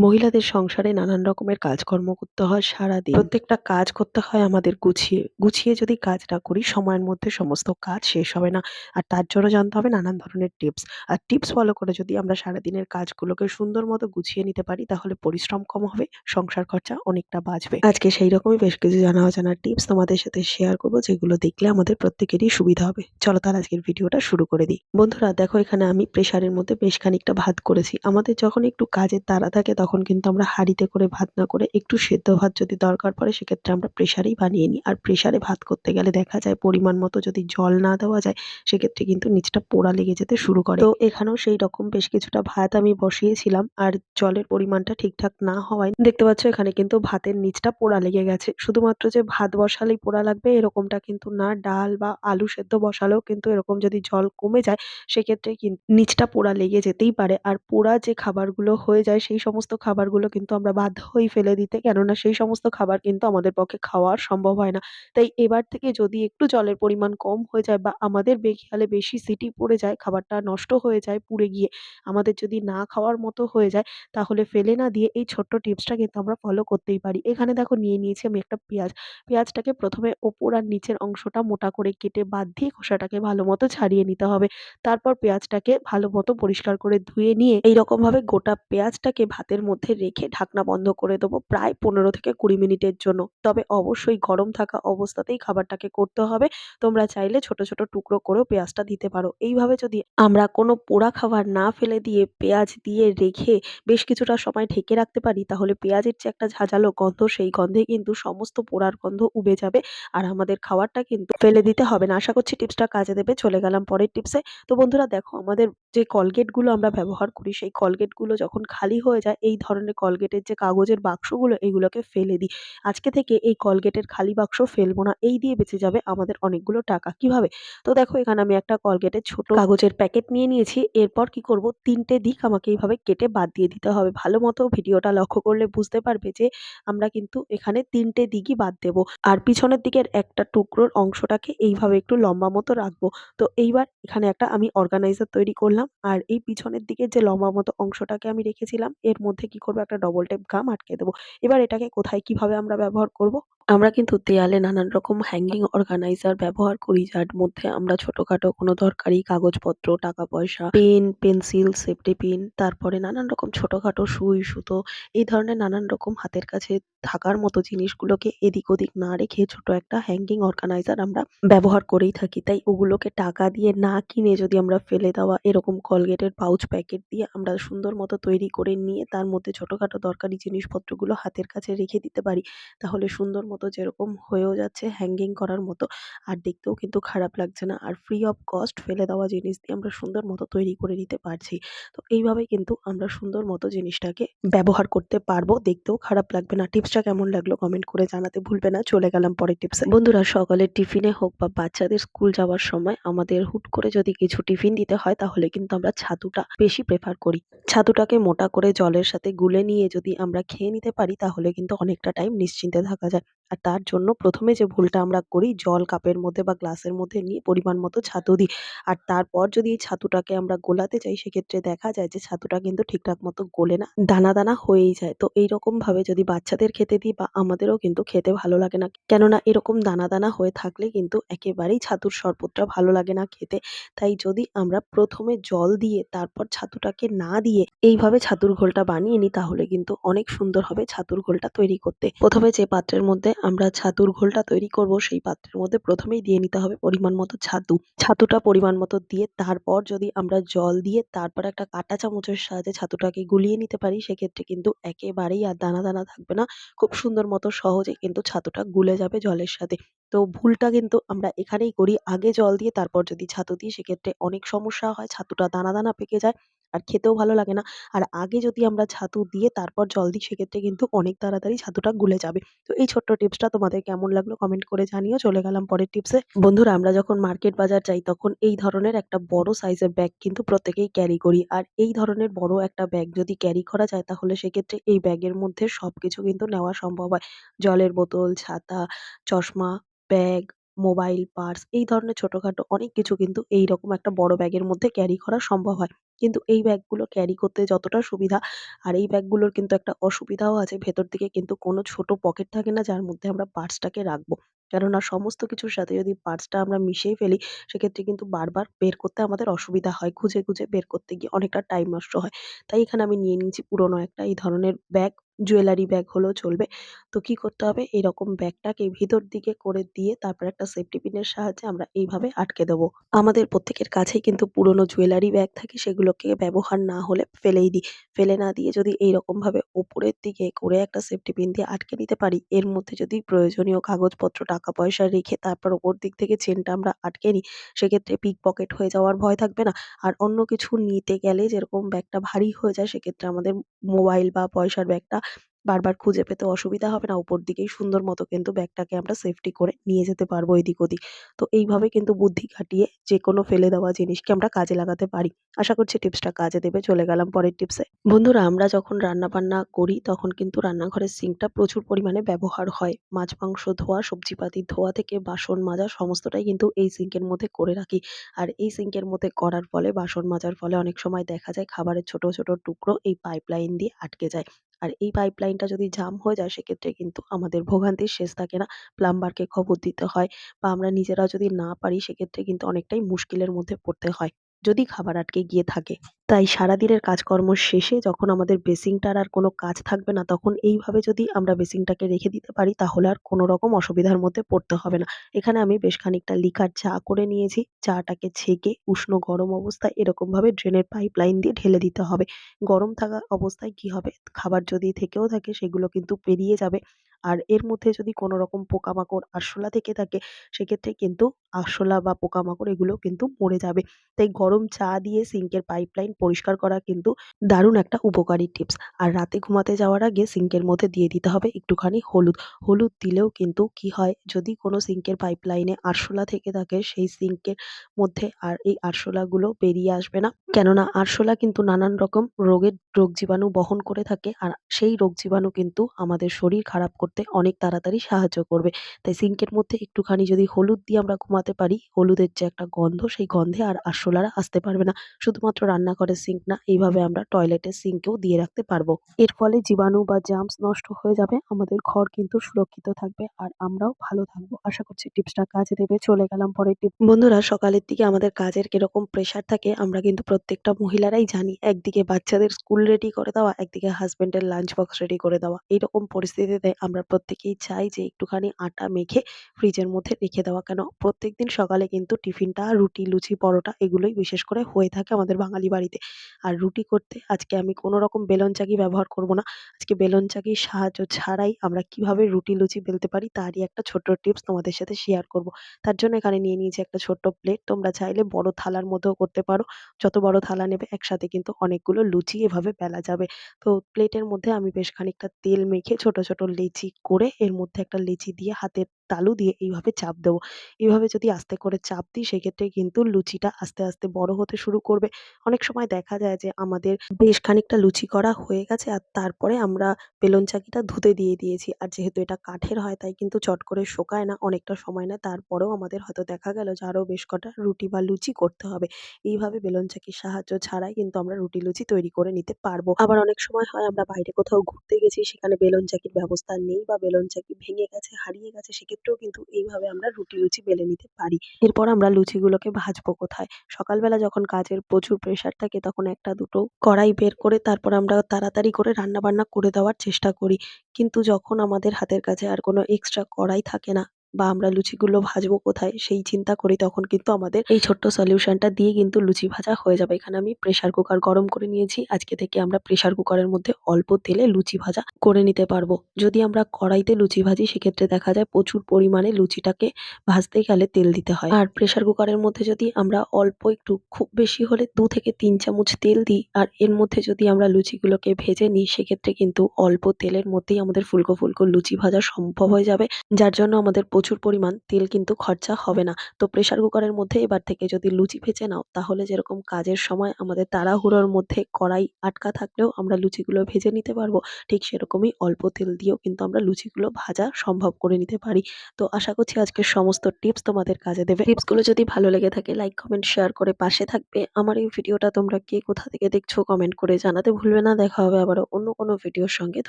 মহিলাদের সংসারে নানান রকমের কাজকর্ম করতে হয় সারাদিন। প্রত্যেকটা কাজ করতে হয় আমাদের গুছিয়ে। গুছিয়ে যদি কাজ না করি সময়ের মধ্যে সমস্ত কাজ শেষ হবে না। আর তার জন্য জানতে হবে নানান ধরনের টিপস। আর টিপস ফলো করে যদি আমরা সারাদিনের কাজগুলোকে সুন্দর মতো গুছিয়ে নিতে পারি তাহলে পরিশ্রম কম হবে, সংসার খরচা অনেকটা বাঁচবে। আজকে সেই রকমই বেশ কিছু জানা অজানা টিপস তোমাদের সাথে শেয়ার করব যেগুলো দেখলে আমাদের প্রত্যেকেরই সুবিধা হবে। চলো তাহলে আজকের ভিডিওটা শুরু করে দিই। বন্ধুরা দেখো এখানে আমি প্রেসারের মধ্যে বেশ খানিকটা ভাত করেছি। আমাদের যখন একটু কাজের তাড়া থাকে তখন কিন্তু আমরা হাঁড়িতে করে ভাত না করে একটু সেদ্ধ ভাত যদি দরকার পড়ে, সেক্ষেত্রে আমরা প্রেসারেই বানিয়ে নিই। আর প্রেসারে ভাত করতে গেলে দেখা যায় পরিমাণ মতো যদি জল না দেওয়া যায়, সেক্ষেত্রে কিন্তু নিচটা পোড়া লেগে যেতে শুরু করে। তো এখানেও সেই রকম বেশ কিছুটা ভাত আমি বসিয়েছিলাম, আর জলের পরিমাণটা ঠিকঠাক না হওয়ায় দেখতে পাচ্ছ এখানে কিন্তু ভাতের নিচটা পোড়া লেগে গেছে। শুধুমাত্র যে ভাত বসালেই পোড়া লাগবে এরকমটা কিন্তু না, ডাল বা আলু সেদ্ধ বসালেও কিন্তু এরকম যদি জল কমে যায়, সেক্ষেত্রে কিন্তু নিচটা পোড়া লেগে যেতেই পারে। আর পোড়া যে খাবারগুলো হয়ে যায়, সেই সমস্ত খাবারগুলো কিন্তু আমরা বাধ্য হই ফেলে দিতে। কেননা সেই সমস্ত খাবার কিন্তু আমাদের পক্ষে খাওয়া সম্ভব হয় না। তাই এবার থেকে যদি একটু জলের পরিমাণ কম হয়ে যায় বা আমাদের বেখেয়ালে বেশি সিটি পড়ে যায়, খাবারটা নষ্ট হয়ে যায় পুড়ে গিয়ে, আমাদের যদি না খাওয়ার মতো হয়ে যায়, তাহলে ফেলে না দিয়ে এই ছোট্ট টিপসটা কিন্তু আমরা ফলো করতেই পারি। এখানে দেখো নিয়ে নিয়েছি আমি একটা পেঁয়াজ। পেঁয়াজটাকে প্রথমে ওপর আর নিচের অংশটা মোটা করে কেটে বাদ দিয়ে খোসাটাকে ভালো মতো ছাড়িয়ে নিতে হবে। তারপর পেঁয়াজটাকে ভালো মতো পরিষ্কার করে ধুয়ে নিয়ে, এইরকমভাবে গোটা পেঁয়াজটাকে ভাতের মধ্যে রেখে ঢাকনা বন্ধ করে দেবো প্রায় পনেরো থেকে কুড়ি মিনিটের জন্য। তবে অবশ্যই গরম থাকা অবস্থাতেই খাবারটাকে করতে হবে। তোমরা চাইলে ছোট ছোট টুকরো করেও পেঁয়াজটা দিতে পারো। এইভাবে যদি আমরা কোনো পোড়া খাবার না ফেলে দিয়ে পেঁয়াজ দিয়ে রেখে বেশ কিছুটা সময় ঢেকে রাখতে পারি, তাহলে পেঁয়াজের যে একটা ঝাঁঝালো গন্ধ, সেই গন্ধে কিন্তু সমস্ত পোড়ার গন্ধ উবে যাবে আর আমাদের খাবারটা কিন্তু ফেলে দিতে হবে না। আশা করছি টিপসটা কাজে দেবে। চলে গেলাম পরের টিপসে। তো বন্ধুরা দেখো, আমাদের যে কলগেটগুলো আমরা ব্যবহার করি, সেই কলগেটগুলো যখন খালি হয়ে যায় এই ধরনের কলগেটের যে কাগজের বাক্সগুলো এইগুলোকে ফেলে দিই। আজকে থেকে এই কলগেটের খালি বাক্স ফেলব না, এই দিয়ে বেঁচে যাবে আমাদের অনেকগুলো টাকা। কীভাবে? তো দেখো, এখানে আমি একটা কলগেটের ছোট কাগজের প্যাকেট নিয়ে নিয়েছি। এরপর কি করব? তিনটে দিক আমাকে এইভাবে কেটে বাদ দিয়ে দিতে হবে। ভালো মতো ভিডিওটা লক্ষ্য করলে বুঝতে পারবে যে আমরা কিন্তু এখানে তিনটে দিকই বাদ দেব। আর পিছনের দিকের একটা টুকরোর অংশটাকে এইভাবে একটু লম্বা মতো রাখব। তো এইবার এখানে একটা আমি অর্গানাইজার তৈরি করলাম। আর এই পিছনের দিকে যে লম্বা মতো অংশটাকে আমি রেখেছিলাম, এর মধ্যে কি করব? একটা ডবল টেপ গাম আটকে দেবো। এবার এটাকে কোথায়, কীভাবে আমরা ব্যবহার করব? আমরা কিন্তু দেয়ালে নানান রকম হ্যাঙ্গিং অর্গানাইজার ব্যবহার করি, যার মধ্যে আমরা ছোটখাটো কোনো দরকারি কাগজপত্র টাকা পয়সা পেন পেন্সিল সেফটি পিন তারপরে নানান রকম ছোটখাটো সুই, সুতো, এই ধরনের নানান রকম হাতের কাছে থাকার মতো জিনিসগুলোকে এদিক ওদিক না রেখে ছোট একটা হ্যাঙ্গিং অর্গানাইজার আমরা ব্যবহার করেই থাকি। তাই ওগুলোকে টাকা দিয়ে না কিনে যদি আমরা ফেলে দেওয়া এরকম কলগেটের পাউচ প্যাকেট দিয়ে আমরা সুন্দর মতো তৈরি করে নিয়ে তার মধ্যে ছোটখাটো দরকারি জিনিসপত্রগুলো হাতের কাছে রেখে দিতে পারি, তাহলে সুন্দর মতো যেরকম হয়েও যাচ্ছে হ্যাঙ্গিং করার মতো। আর দেখতেও কিন্তু খারাপ লাগছে না। আর ফ্রি অফ কস্ট ফেলে দেওয়া জিনিস দিয়ে আমরা সুন্দর মতো তৈরি করে নিতে পারছি। তো এইভাবে কিন্তু আমরা সুন্দর মতো জিনিসটাকে ব্যবহার করতে পারব। দেখতেও খারাপ লাগবে না। টিপসটা কেমন লাগল কমেন্ট করে জানাতে ভুলবে না। চলে গেলাম পরের টিপসে বন্ধুরা সকালের টিফিনে হোক বা বাচ্চাদের স্কুল যাওয়ার সময় আমাদের হুট করে যদি কিছু টিফিন দিতে হয়, তাহলে কিন্তু আমরা ছাতুটা বেশি প্রেফার করি। ছাতুটাকে মোটা করে জলের সাথে গুলে নিয়ে যদি আমরা খেয়ে নিতে পারি, তাহলে কিন্তু অনেকটা টাইম নিশ্চিন্তে থাকা যায়। আর তার জন্য প্রথমে যে ভুলটা আমরা করি, জল কাপের মধ্যে বা গ্লাসের মধ্যে নিয়ে পরিমাণ মতো ছাতু দিই। আর তারপর যদি এই ছাতুটাকে আমরা গোলাতে চাই, সেক্ষেত্রে দেখা যায় যে ছাতুটা কিন্তু ঠিকঠাক মতো গোলে না, দানা দানা হয়েই যায়। তো এইরকম ভাবে যদি বাচ্চাদের খেতে দিই বা আমাদেরও কিন্তু খেতে ভালো লাগে না, কেননা এরকম দানা দানা হয়ে থাকলে কিন্তু একেবারেই ছাতুর শরবতটা ভালো লাগে না খেতে। তাই যদি আমরা প্রথমে জল দিয়ে, তারপর ছাতুটাকে না দিয়ে এইভাবে ছাতুর ঘোলটা বানিয়ে নিই, তাহলে কিন্তু অনেক সুন্দর হবে ছাতুর ঘোলটা তৈরি করতে। প্রথমে যে পাত্রের মধ্যে আমরা ছাতুর ঘোলটা তৈরি করব, সেই পাত্রের মধ্যে প্রথমেই দিয়ে নিতে হবে পরিমাণ মতো ছাতু। ছাতুটা পরিমাণ মতো দিয়ে তারপর যদি আমরা জল দিয়ে তারপর একটা কাঁটা চামচের সাহায্যে ছাতুটাকে গুলিয়ে নিতে পারি, সেক্ষেত্রে কিন্তু একেবারেই আর দানা দানা থাকবে না। খুব সুন্দর মতো সহজে কিন্তু ছাতুটা গুলে যাবে জলের সাথে। তো ভুলটা কিন্তু আমরা এখানেই করি। আগে জল দিয়ে তারপর যদি ছাতু দিই, সেক্ষেত্রে অনেক সমস্যা হয়, ছাতুটা দানা দানা পেকে যায়। আর খেতেও ভালো লাগে না। আর আগে যদি আমরা ছাতু দিয়ে তারপর জল দিই, সেক্ষেত্রে কিন্তু অনেক তাড়াতাড়ি ছাতুটা গুলে যাবে। তো এই ছোট্ট টিপসটা তোমাদের কেমন লাগল কমেন্ট করে জানিও। চলে গেলাম পরের টিপসে। বন্ধুরা, আমরা যখন মার্কেট বাজার যাই, তখন এই ধরনের একটা বড় সাইজের ব্যাগ কিন্তু প্রত্যেকেই ক্যারি করি। আর এই ধরনের বড় একটা ব্যাগ যদি ক্যারি করা যায়, তাহলে সেক্ষেত্রে এই ব্যাগের মধ্যে সব কিছু কিন্তু নেওয়া সম্ভব হয়। জলের বোতল, ছাতা, চশমা ব্যাগ মোবাইল পার্স এই ধরনের ছোটখাটো অনেক কিছু কিন্তু এইরকম একটা বড় ব্যাগের মধ্যে ক্যারি করা সম্ভব হয়। কিন্তু এই ব্যাগগুলো ক্যারি করতে যতটা সুবিধা, আর এই ব্যাগগুলোর কিন্তু একটা অসুবিধাও আছে। ভেতর দিকে কিন্তু কোনো ছোট পকেট থাকে না, যার মধ্যে আমরা পার্সটাকে রাখব। কেননা সমস্ত কিছুর সাথে যদি পার্সটা আমরা মিশিয়ে ফেলি, সেক্ষেত্রে কিন্তু বারবার বের করতে আমাদের অসুবিধা হয়। খুঁজে খুঁজে বের করতে গিয়ে অনেকটা টাইম নষ্ট হয়। তাই এখানে আমি নিয়ে নিয়েছি পুরোনো একটা, এই ধরনের ব্যাগ জুয়েলারি ব্যাগ হলেও চলবে। তো কি করতে হবে? এরকম ব্যাগটাকে ভিতর দিকে করে দিয়ে তারপর একটা সেফটি পিনের সাহায্যে আমরা এইভাবে আটকে দেবো। আমাদের প্রত্যেকের কাছেই কিন্তু পুরোনো জুয়েলারি ব্যাগ থাকে, সেগুলোকে ব্যবহার না হলে ফেলেই দিই। ফেলে না দিয়ে যদি এইরকমভাবে ওপরের দিকে করে একটা সেফটি পিন দিয়ে আটকে নিতে পারি, এর মধ্যে যদি প্রয়োজনীয় কাগজপত্র টাকা পয়সা রেখে তারপর ওপর দিক থেকে চেনটা আমরা আটকে নিই, সেক্ষেত্রে পিক পকেট হয়ে যাওয়ার ভয় থাকবে না। আর অন্য কিছু নিতে গেলে যেরকম ব্যাগটা ভারী হয়ে যায়, সেক্ষেত্রে আমাদের মোবাইল বা পয়সার ব্যাগটা বারবার খুঁজে পেতে অসুবিধা হবে না। উপর দিকেই সুন্দর মতো কিন্তু ব্যাগটাকে আমরা সেফটি করে নিয়ে যেতে পারব এদিক ওদিক। তো এইভাবে কিন্তু বুদ্ধি খাটিয়ে যে কোনো ফেলে দেওয়া জিনিসকে আমরা কাজে লাগাতে পারি। আশা করছি টিপসটা কাজে দেবে। চলে গেলাম পরের টিপসে। বন্ধুরা, আমরা যখন রান্না বান্না করি তখন কিন্তু রান্নাঘরের সিঙ্কটা প্রচুর পরিমাণে ব্যবহার হয়। মাছ, মাংস ধোয়া, সবজিপাতি ধোয়া থেকে বাসন মাজা সমস্তটাই কিন্তু এই সিঙ্কের মধ্যে করে রাখি। আর এই সিঙ্কের মধ্যে করার ফলে, বাসন মাজার ফলে অনেক সময় দেখা যায় খাবারের ছোট ছোট টুকরো এই পাইপলাইন দিয়ে আটকে যায়। আর এই পাইপলাইনটা যদি জাম হয়ে যায় সেক্ষেত্রে কিন্তু আমাদের ভোগান্তির শেষ থাকে না। প্লাম্বারকে খবর দিতে হয় বা আমরা নিজেরা যদি না পারি সেক্ষেত্রে কিন্তু অনেকটাই মুশকিলের মধ্যে পড়তে হয়। যদি খাবার আটকে গিয়ে থাকে। তাই সারাদিনের কাজকর্ম শেষে যখন আমাদের বেসিংটার আর কোনো কাজ থাকবে না, তখন এইভাবে যদি আমরা বেসিংটাকে রেখে দিতে পারি, তাহলে আর কোনো রকম অসুবিধার মধ্যে পড়তে হবে না। এখানে আমি বেশ খানিকটা লিকার চা করে নিয়েছি। চাটাকে ছেঁকে উষ্ণ গরম অবস্থায় এরকমভাবে ড্রেনের পাইপ লাইন দিয়ে ঢেলে দিতে হবে। গরম থাকা অবস্থায় কি হবে? খাবার যদি থেকেও থাকে, সেগুলো কিন্তু পেরিয়ে যাবে। আর এর মধ্যে যদি কোনো রকম পোকামাকড় আরশোলা থেকে থাকে, সেক্ষেত্রে কিন্তু আরশোলা বা পোকামাকড় এগুলো কিন্তু মরে যাবে। তাই গরম চা দিয়ে সিঙ্কের পাইপলাইন পরিষ্কার করা কিন্তু দারুণ একটা উপকারী টিপস। আর রাতে ঘুমাতে যাওয়ার আগে সিঙ্কের মধ্যে দিয়ে দিতে হবে একটুখানি হলুদ। হলুদ দিলেও কিন্তু কি হয়, যদি কোনো সিঙ্কের পাইপলাইনে আরশোলা থেকে থাকে, সেই সিঙ্কের মধ্যে আর এই আরশোলাগুলো বেরিয়ে আসবে না। কেননা আরশোলা কিন্তু নানান রকম রোগের রোগ জীবাণু বহন করে থাকে আর সেই রোগ জীবাণু কিন্তু আমাদের শরীর খারাপ করতে অনেক তাড়াতাড়ি সাহায্য করবে। তাই সিঙ্কের মধ্যে একটুখানি যদি হলুদ দিয়ে আমরা ঘুমাতে পারি, হলুদের যে একটা গন্ধ সেই গন্ধে আর আরশোলারা আসতে পারবে না। শুধুমাত্র রান্নাঘরের সিঙ্ক না, এইভাবে আমরা টয়লেটের সিঙ্কেও দিয়ে রাখতে পারব। এর ফলে জীবাণু বা জার্মস নষ্ট হয়ে যাবে, আমাদের ঘর কিন্তু সুরক্ষিত থাকবে আর আমরাও ভালো থাকব। আশা করছি টিপসটা কাজে দেবে। চলে গেলাম পরের টিপ বন্ধুরা, সকালের দিকে আমাদের কাজের কীরকম প্রেশার থাকে, আমরা কিন্তু প্রত্যেকটা মহিলারাই জানি একদিকে বাচ্চাদের স্কুল রেডি করে দেওয়া, একদিকে হাজবেন্ডের লাঞ্চ বক্স রেডি করে দেওয়া। এইরকম পরিস্থিতিতে আমরা প্রত্যেকেই চাই যে একটুখানি আটা মেখে ফ্রিজের মধ্যে রেখে দেওয়া। কেন? প্রত্যেকদিন সকালে কিন্তু টিফিনটা, রুটি, লুচি, পরোটা এগুলোই বিশেষ করে হয়ে থাকে আমাদের বাঙালি বাড়িতে। আর রুটি করতে আজকে আমি কোনো রকম বেলন চাকি ব্যবহার করব না। আজকে বেলন চাকির সাহায্য ছাড়াই আমরা কীভাবে রুটি, লুচি বেলতে পারি তারই একটা ছোট্ট টিপস তোমাদের সাথে শেয়ার করব। তার জন্য এখানে নিয়ে নিয়েছি একটা ছোট্ট প্লেট তোমরা চাইলে বড় থালার মধ্যেও করতে পারো। যত বড় থালা নেবে একসাথে কিন্তু অনেকগুলো লুচি এভাবে বেলা যাবে। তো প্লেটের মধ্যে আমি বেশ খানিকটা তেল মেখে ছোট ছোট লেচি করে এর মধ্যে একটা লেচি দিয়ে হাতের তালু দিয়ে এইভাবে চাপ দেবো। এইভাবে যদি আস্তে করে চাপ দিই, সেক্ষেত্রে কিন্তু লুচিটা আস্তে আস্তে বড় হতে শুরু করবে। অনেক সময় দেখা যায় যে আমাদের বেশ খানিকটা লুচি করা হয়ে গেছে আর তারপরে আমরা বেলন চাকিটা ধুতে দিয়ে দিয়েছি। আর যেহেতু এটা কাঠের হয়, তাই কিন্তু চট করে শোকায় না, অনেকটা সময় নেয়। তারপরেও আমাদের হয়তো দেখা গেল যে আরও বেশ কটা রুটি বা লুচি করতে হবে। এইভাবে বেলন চাকির সাহায্য ছাড়াই কিন্তু আমরা রুটি লুচি তৈরি করে নিতে পারব। আবার অনেক সময় হয় আমরা বাইরে কোথাও ঘুরতে গেছি, সেখানে বেলন চাকির ব্যবস্থা নেই বা বেলন চাকি ভেঙে গেছে, হারিয়ে গেছে সেক্ষেত্রেও কিন্তু এইভাবে আমরা রুটি, লুচি বেলে নিতে পারি। এরপর আমরা লুচিগুলোকে ভাজবো কোথায়? সকালবেলা যখন কাজের প্রচুর প্রেশার থাকে, তখন একটা দুটো কড়াই বের করে তারপর আমরা তাড়াতাড়ি করে রান্না বান্না করে দেওয়ার চেষ্টা করি। কিন্তু যখন আমাদের হাতের কাছে আর কোনো এক্সট্রা কড়াই থাকে না বা আমরা লুচিগুলো ভাজবো কোথায়, সেই চিন্তা করি তখন কিন্তু আমাদের এই ছোট্ট সলিউশনটা দিয়ে কিন্তু লুচি ভাজা হয়ে যাবে। এখানে আমি প্রেশার কুকার গরম করে নিয়েছি। আজকে থেকে আমরা প্রেশার কুকারের মধ্যে অল্প তেলে লুচি ভাজা করে নিতে পারব। যদি আমরা কড়াইতে লুচি ভাজি, সেক্ষেত্রে দেখা যায় প্রচুর পরিমাণে লুচিটাকে ভাজতে গেলে তেল দিতে হয়। আর প্রেশার কুকারের মধ্যে যদি আমরা অল্প একটু, খুব বেশি হলে দু থেকে তিন চামচ তেল দিই, আর এর মধ্যে যদি আমরা লুচিগুলোকে ভেজে নিই, সেক্ষেত্রে কিন্তু অল্প তেলের মধ্যেই আমাদের ফুলকো ফুলকো লুচি ভাজা সম্ভব হয়ে যাবে। যার জন্য আমাদের প্রচুর পরিমাণ তেল কিন্তু খরচা হবে না। তো প্রেসার কুকারের মধ্যে এবার থেকে যদি লুচি ভেজে নাও, তাহলে যেরকম কাজের সময় আমাদের তাড়াহুড়োর মধ্যে কড়াই আটকা থাকলেও আমরা লুচিগুলো ভেজে নিতে পারব, ঠিক সেরকমই অল্প তেল দিয়েও কিন্তু আমরা লুচিগুলো ভাজা সম্ভব করে নিতে পারি। তো আশা করছি আজকের সমস্ত টিপস তোমাদের কাজে দেবে। টিপসগুলো যদি ভালো লেগে থাকে লাইক কমেন্ট শেয়ার করে পাশে থাকবে। আমার এই ভিডিওটা তোমরা কে কোথা থেকে দেখছ কমেন্ট করে জানাতে ভুলবে না। দেখা হবে আবারও অন্য কোনো ভিডিওর সঙ্গে।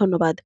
ধন্যবাদ।